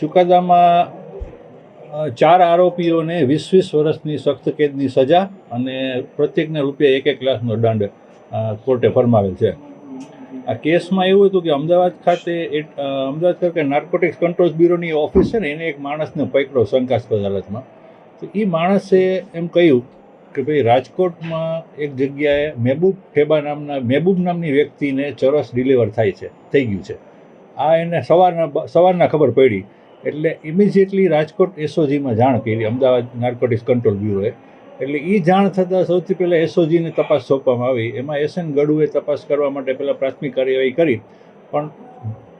ચુકાદામાં ચાર આરોપીઓને વીસ વીસ વર્ષની સખ્ત કેદની સજા અને પ્રત્યેકને રૂપિયા એક એક લાખનો દંડ કોર્ટે ફરમાવેલ છે. આ કેસમાં એવું હતું કે અમદાવાદ ખાતે અમદાવાદ ખાતે નાર્કોટિક્સ કંટ્રોલ બ્યુરોની ઓફિસ છે ને, એને એક માણસને પકડ્યો શંકાસ્પદ હાલતમાં. તો એ માણસે એમ કહ્યું કે ભાઈ રાજકોટમાં એક જગ્યાએ મહેબૂબ ઠેબા નામના મહેબૂબ નામની વ્યક્તિને ચરસ ડિલિવર થાય છે, થઈ ગયું છે. આ એને સવારના સવારના ખબર પડી. એટલે ઇમિજિએટલી રાજકોટ એસઓજીમાં જાણ કરી, અમદાવાદ નાર્કોટિક્સ કંટ્રોલ બ્યુરોએ એટલે એ જાણ થતાં સૌથી પહેલાં એસઓજીને તપાસ સોંપવામાં આવી. એમાં એસએન ગઢુએ તપાસ કરવા માટે પહેલાં પ્રાથમિક કાર્યવાહી કરી. પણ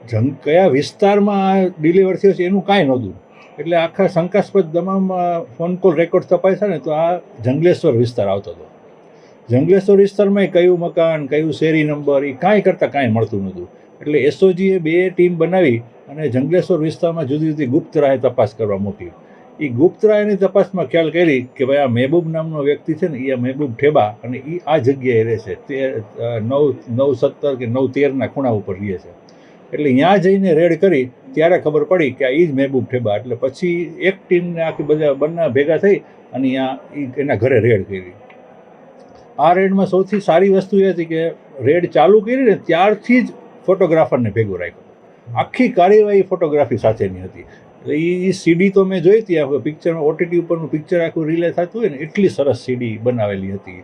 જંગ, કયા વિસ્તારમાં આ ડિલિવર થયો છે એનું કાંઈ નહોતું. એટલે આખા શંકાસ્પદ તમામ ફોન કોલ રેકોર્ડ તપાસ્યા ને તો આ જંગલેશ્વર વિસ્તાર આવતો હતો. જંગલેશ્વર વિસ્તારમાં કયું મકાન, કયું શેરી નંબર એ કાંઈ કરતાં કાંઈ મળતું નહોતું. એટલે એસઓજીએ બે ટીમ બનાવી અને જંગલેશ્વર વિસ્તારમાં જુદી જુદી ગુપ્ત તપાસ કરવા મોકલી. એ ગુપ્ત રાહની તપાસમાં ખ્યાલ કરી કે ભાઈ આ મહેબૂબ નામનો વ્યક્તિ છે ને એ મહેબૂબ ઠેબા અને એ આ જગ્યાએ રહે છે. તે નવ નવ સત્તર કે નવ તેરના ખૂણા ઉપર રહે છે. એટલે ત્યાં જઈને રેડ કરી, ત્યારે ખબર પડી કે આ એ જ મહેબૂબ ઠેબા. એટલે પછી એક ટીમને આખી બધા બંને ભેગા થઈ અને ત્યાં એના ઘરે રેડ કરી. આ રેડમાં સૌથી સારી વસ્તુ એ હતી કે રેડ ચાલુ કરી ને ત્યારથી જ ફોટોગ્રાફરને ભેગું રાખ્યો. આખી કાર્યવાહી ફોટોગ્રાફી સાથેની હતી. એટલે એ સીડી તો મેં જોઈ હતી, આ પિક્ચરમાં ઓટીટી ઉપરનું પિક્ચર આખું રિલે થતું હોય ને, એટલી સરસ સીડી બનાવેલી હતી.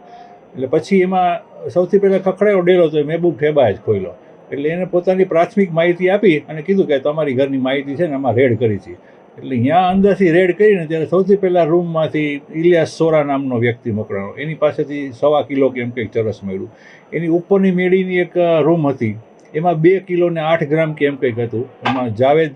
એટલે પછી એમાં સૌથી પહેલાં ખખડાયો ડેલો તો મહેબૂબ ઠેબાએ જ ખોલ્યો એટલે એને પોતાની પ્રાથમિક માહિતી આપી અને કીધું કે તમારી ઘરની માહિતી છે ને આમાં રેડ કરી છે. એટલે ત્યાં અંદરથી રેડ કરીને ત્યારે સૌથી પહેલાં રૂમમાંથી ઇલિયાસ સોરા નામનો વ્યક્તિ મોકલાયો. એની પાસેથી સવા કિલો કે એમ કંઈક ચરસ મળ્યું. એની ઉપરની મેળીની એક રૂમ હતી. એમાં બે કિલો ને આઠ ગ્રામ કે એમ કંઈક હતું, એમાં જાવેદ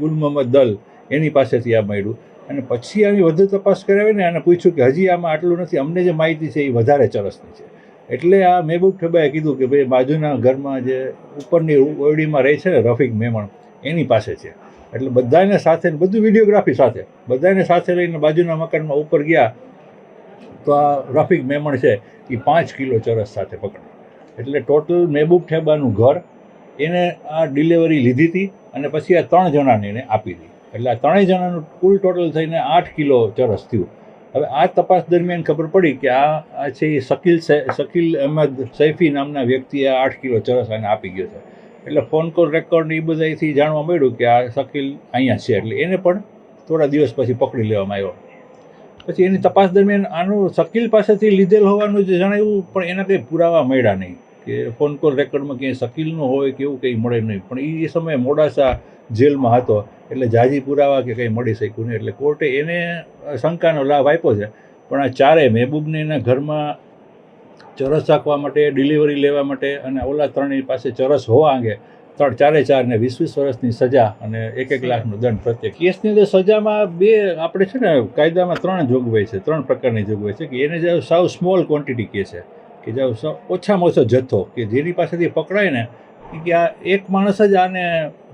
ગુલ મોહમ્મદ દલ એની પાસેથી આ મળ્યું. અને પછી આની વધુ તપાસ કરાવી ને અને પૂછ્યું કે હજી આમાં આટલું નથી, અમને જે માહિતી છે એ વધારે ચરસની છે. એટલે આ મહેબૂબ ઠેબાએ કીધું કે ભાઈ, બાજુના ઘરમાં જે ઉપરની ઓરડીમાં રહે છે ને રફીક મેમણ, એની પાસે છે. એટલે બધાને સાથે બધું વિડીયોગ્રાફી સાથે, બધાને સાથે લઈને બાજુના મકાનમાં ઉપર ગયા તો આ રફીક મેમણ છે, એ પાંચ કિલો ચરસ સાથે પકડે એટલે ટોટલ મહેબૂબ ઠેબાનું ઘર એને આ ડિલિવરી લીધી હતી અને પછી આ ત્રણ જણાને એને આપી હતી એટલે આ ત્રણેય જણાનું કુલ ટોટલ થઈને આઠ કિલો ચરસ થયું. હવે આ તપાસ દરમિયાન ખબર પડી કે આ છે એ શકીલ શકીલ અહેમદ સૈફી નામના વ્યક્તિએ આ આઠ કિલો ચરસ આને આપી ગયો છે. એટલે ફોન કોલ રેકોર્ડ એ બધાથી જાણવા મળ્યું કે આ શકીલ અહીંયા છે. એટલે એને પણ થોડા દિવસ પછી પકડી લેવામાં આવ્યો. પછી એની તપાસ દરમિયાન આનું શકીલ પાસેથી લીધેલ હોવાનું જે જણાવ્યું પણ એના કંઈ પુરાવા મળ્યા નહીં. કે ફોન કોલ રેકોર્ડમાં ક્યાંય શકીલનું હોય કે એવું કંઈ મળે નહીં. પણ એ સમયે મોડાસા જેલમાં હતો, એટલે જાજી પુરાવા કે કંઈ મળી શક્યું નહીં. એટલે કોર્ટે એને શંકાનો લાભ આપ્યો છે. પણ આ ચારે મહેબૂબને એના ઘરમાં ચરસ રાખવા માટે, ડિલિવરી લેવા માટે અને ઓલા ત્રણેય પાસે ચરસ હોવા અંગે ત્રણ ચારે ચારને વીસ વીસ વર્ષની સજા અને એક એક લાખનો દંડ પ્રત્યેક કેસની અંદર સજામાં બે આપણે છે ને કાયદામાં ત્રણ જોગવાઈ છે, ત્રણ પ્રકારની જોગવાઈ છે કે એને જે સાવ સ્મોલ ક્વોન્ટિટી કહે છે. કે જે ઓછામાં ઓછો જથ્થો, કે જેની પાસેથી પકડાય ને કે આ એક માણસ જ આને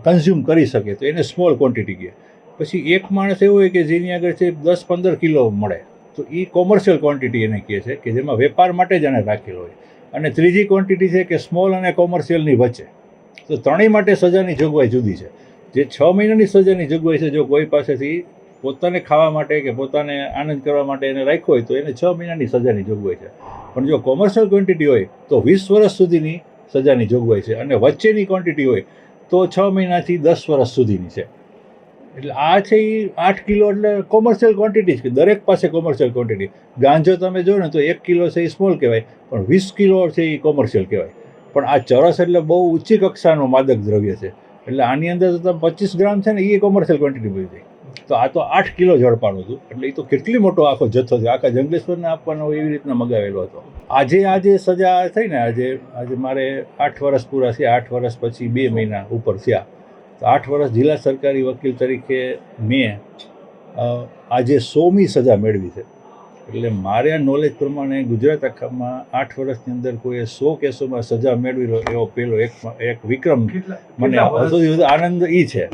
કન્ઝ્યુમ કરી શકે, તો એને સ્મોલ ક્વોન્ટિટી કહે પછી એક માણસ એવો હોય કે જેની આગળ છે દસ, પંદર કિલો મળે, તો એ કોમર્શિયલ ક્વોન્ટિટી એને કહે છે કે જેમાં વેપાર માટે જ એને રાખેલો હોય. અને ત્રીજી ક્વોન્ટિટી છે કે સ્મોલ અને કોમર્શિયલની વચ્ચે. તો ત્રણેય માટે સજાની જોગવાઈ જુદી છે. જે છ મહિનાની સજાની જોગવાઈ છે, જો કોઈ પાસેથી પોતાને ખાવા માટે કે પોતાને આનંદ કરવા માટે એને રાખ્યો હોય તો એને છ મહિનાની સજાની જોગવાઈ છે. પણ જો કોમર્શિયલ ક્વોન્ટિટી હોય તો વીસ વર્ષ સુધીની સજાની જોગવાઈ છે અને વચ્ચેની ક્વોન્ટિટી હોય તો છ મહિનાથી દસ વર્ષ સુધીની છે. એટલે આ છે એ આઠ કિલો એટલે કોમર્શિયલ ક્વોન્ટિટી છે દરેક પાસે કોમર્શિયલ ક્વોન્ટિટી ગાંજો તમે જો ને તો એક કિલો છે એ સ્મોલ કહેવાય, પણ વીસ કિલો છે એ કોમર્શિયલ કહેવાય. પણ આ ચરસ એટલે બહુ ઊંચી કક્ષાનું માદક દ્રવ્ય છે. એટલે આની અંદર તો તમે પચીસ ગ્રામ છે ને એ કોમર્શિયલ ક્વોન્ટિટી બની જાય. તો આ તો આઠ કિલો ઝડપાનું હતું. એટલે એ તો કેટલી મોટો આખો જથ્થો છે. આખા જંગલેશ્વરને આપવાનો એવી રીતના મગાવેલો હતો. આજે આજે સજા થઈ ને આજે આજે મારે આઠ વર્ષ પૂરા થયા. આઠ વર્ષ પછી બે મહિના ઉપર થયા. તો આઠ વર્ષ જિલ્લા સરકારી વકીલ તરીકે મેં આજે સોમી સજા મેળવી છે. એટલે મારા નોલેજ પ્રમાણે ગુજરાત આખામાં આઠ વર્ષની અંદર કોઈએ સો કેસોમાં સજા મેળવી એવો પેલો એક એક વિક્રમ મને આનંદ એ છે.